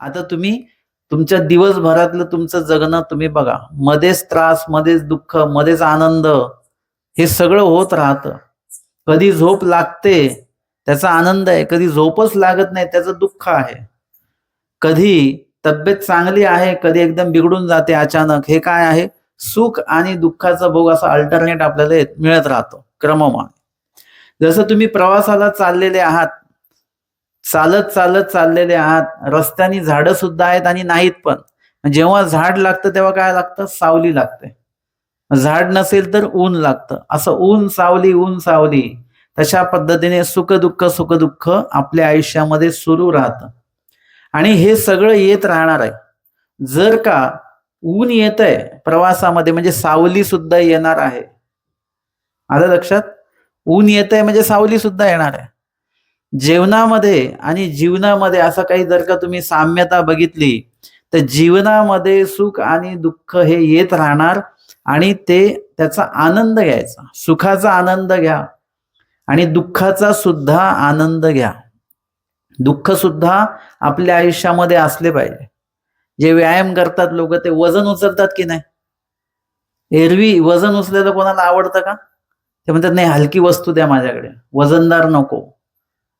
आता तुम्ही तुमच्या दिवसभरातलं तुमचं जगणं तुम्ही बघा. मध्येच त्रास मध्येच दुःख मध्येच आनंद हे सगळं होत राहतं. कधी झोप लागते त्याचा आनंद आहे. कधी झोपच लागत नाही त्याचं दुःख आहे. कधी तब्येत चांगली आहे कधी एकदम बिघडून जाते अचानक. हे काय आहे? सुख आणि दुःखाचा भोग असा अल्टरनेट आपल्याला मिळत राहतो क्रममान. जसं तुम्ही प्रवासाला चाललेले आहात चालत चालत चाललेले आहात. रस्त्यानी झाडं सुद्धा आहेत आणि नाहीत पण. जेव्हा झाड लागतं तेव्हा काय लागतं? सावली लागते. झाड नसेल तर ऊन लागतं. असं ऊन सावली ऊन सावली. तशा पद्धतीने सुख दुःख सुख दुःख आपल्या आयुष्यामध्ये सुरू राहतं. आणि हे सगळं येत राहणार आहे. जर का ऊन येत आहे प्रवासामध्ये म्हणजे सावली सुद्धा येणार आहे. आलं लक्षात? ऊन येत आहे म्हणजे सावली सुद्धा येणार आहे. जेवणामध्ये आणि जीवनामध्ये असं काही जर का तुम्ही साम्यता बघितली तर जीवनामध्ये सुख आणि दुःख हे येत राहणार आणि ते त्याचा आनंद घ्यायचा. सुखाचा आनंद घ्या आणि दुःखाचा सुद्धा आनंद घ्या. दुःख सुद्धा आपल्या आयुष्यामध्ये असले पाहिजे. जे व्यायाम करतात लोक ते वजन उचलतात की नाही? एरवी वजन उचलेलं कोणाला आवडतं का? ते म्हणतात नाही हलकी वस्तू द्या माझ्याकडे. वजनदार नको.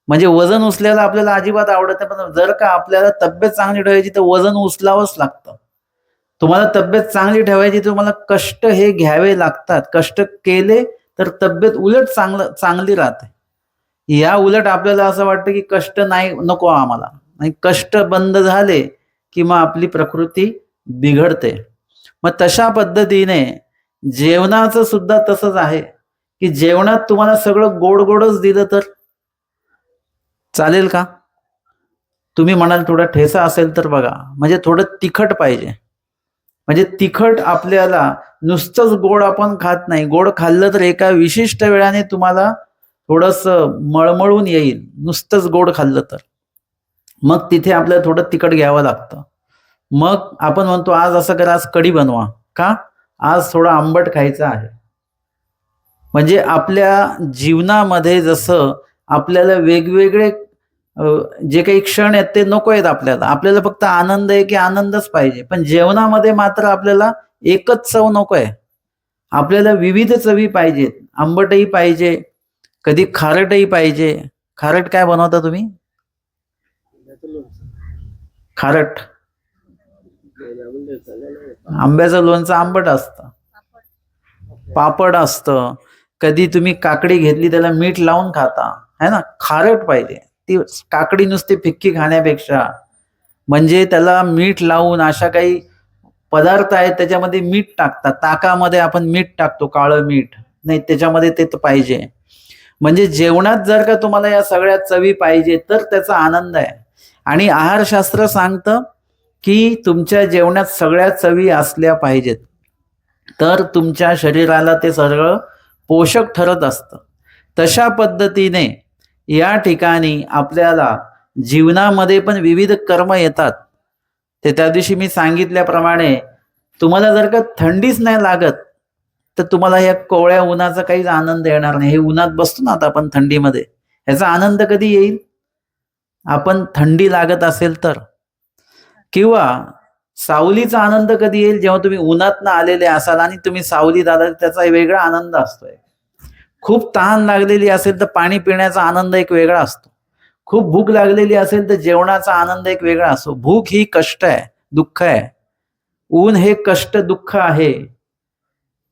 म्हणजे वजन उचलायला आपल्याला अजिबात आवडत नाही पण जर का आपल्याला तब्येत चांगली ठेवायची तर वजन उचलावंच लागतं. तुम्हाला तब्येत चांगली ठेवायची तुम्हाला कष्ट हे घ्यावे लागतात. कष्ट केले तर तब्येत उलट चांगलं चांगली राहते. या उलट आपल्याला असं वाटतं की कष्ट नाही नको आम्हाला. आणि कष्ट बंद झाले की मग आपली प्रकृती बिघडते. मग तशा पद्धतीने जेवणाचं सुद्धा तसंच आहे की जेवणात तुम्हाला सगळं गोड गोडच दिलं तर चालेल का? तुम्ही म्हणाल थोडा ठेसा असेल तर बघा. म्हणजे थोडं तिखट पाहिजे. म्हणजे तिखट आपल्याला नुसतंच गोड आपण खात नाही. गोड खाल्लं तर एका विशिष्ट वेळाने तुम्हाला थोडस मळमळून येईल. नुसतंच गोड खाल्लं तर. मग तिथे आपल्याला थोडं तिखट घ्यावं लागतं. मग आपण म्हणतो आज असं करा आज कढी बनवा. का? आज थोडं आंबट खायचं आहे. म्हणजे आपल्या जीवनामध्ये जसं आपल्याला वेगवेगळे जे काही क्षण आहेत ते नको आहेत आपल्याला. आपल्याला फक्त आनंद आहे की आनंदच पाहिजे. पण जेवणामध्ये मात्र आपल्याला एकच चव नको आहे. आपल्याला विविध चवी पाहिजेत. आंबटही पाहिजे. कधी खारटही पाहिजे. खारट काय बनवता तुम्ही? खारट. आंब्याचं लोणचं आंबट असतं. पापड असतं. कधी तुम्ही काकडी घेतली त्याला मीठ लावून खाता. है ना? खारट पाहिजे. ती काकडी नुसती फिक्की खाण्यापेक्षा. म्हणजे त्याला मीठ लावून अशा काही पदार्थ आहेत त्याच्यामध्ये मीठ टाकतात. ताकामध्ये आपण मीठ टाकतो काळं मीठ. नाही त्याच्यामध्ये ते तर पाहिजे. म्हणजे जेवणात जर का तुम्हाला या सगळ्या चवी पाहिजे तर त्याचा आनंद आहे. आणि आहारशास्त्र सांगतं की तुमच्या जेवणात सगळ्या चवी असल्या पाहिजेत. तर तुमच्या शरीराला ते सगळं पोषक ठरत असतं. तशा पद्धतीने या ठिकाणी आपल्याला जीवनामध्ये पण विविध कर्म येतात. ते त्या दिवशी मी सांगितल्याप्रमाणे तुम्हाला जर का थंडीच नाही लागत तर तुम्हाला या कोवळ्या उन्हाचा काहीच आनंद येणार नाही. हे उन्हात बसतो ना आता आपण थंडीमध्ये ह्याचा आनंद कधी येईल? आपण थंडी लागत असेल तर. किंवा सावलीचा आनंद कधी येईल? जेव्हा तुम्ही उन्हात आलेले असाल आणि तुम्ही सावलीत आला त्याचा वेगळा आनंद असतोय. खूप तहान लागलेली असेल तर पाणी पिण्याचा आनंद एक वेगळा असतो. खूप भूक लागलेली असेल तर जेवणाचा आनंद एक वेगळा असतो. भूक ही कष्ट आहे दुःख आहे. ऊन हे कष्ट दुःख आहे.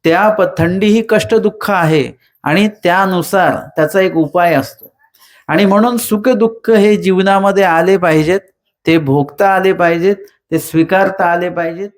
त्या थंडी ही कष्ट दुःख आहे आणि त्यानुसार त्याचा एक उपाय असतो. आणि म्हणून सुख दुःख हे जीवनामध्ये आले पाहिजेत ते भोगता आले पाहिजेत ते स्वीकारता आले पाहिजेत